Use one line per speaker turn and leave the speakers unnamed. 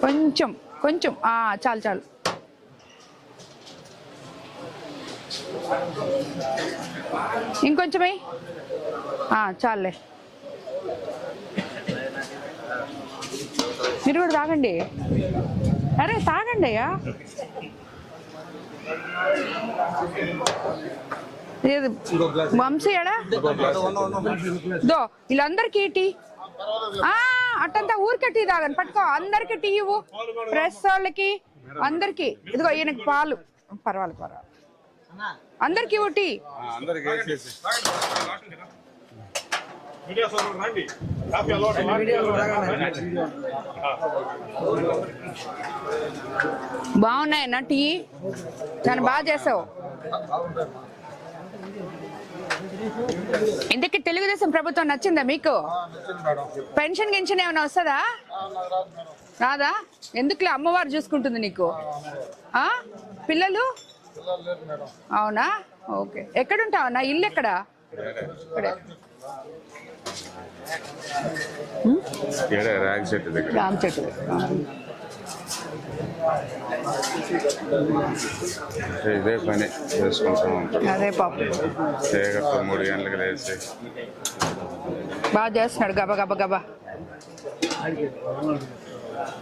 కొంచెం కొంచెం. ఆ, చాలు చాలు. ఇంకొంచెమే. చాలులే. మీరు కూడా తాగండి. అరే తాగండి అయ్యా. ఏది? వంశీ ఎడా దో వీళ్ళందరికీ టీ. ఆ, అట్టంతా ఊరికే టీ తాగండి పట్టుకో అందరికి టీ ఇవ్వు. ప్రెస్ వాళ్ళకి అందరికి. ఇదిగో ఈయనకి పాలు. పర్వాలేదు పర్వాలేదు. అందరికి ఇవ్వు టీ. బాగున్నాయన్నా టీ? నన్ను బాగా చేసావు. తెలుగుదేశం ప్రభుత్వం నచ్చిందా మీకు? పెన్షన్ గిన్షన్ ఏమైనా వస్తుందా? రాదా ఎందుకులే అమ్మవారు చూసుకుంటుంది నీకు? ఆ పిల్లలు? అవునా? ఓకే. ఎక్కడుంటావు నా ఇల్లు ఎక్కడ? రామ్ చెట్టు.
ఇదే పని చేసుకుంటూ
అదే పాపం.
చేయగట్టు మూడు గంటలకు లేచి.
బాగా చేస్తున్నాడు గబా గబా గబా.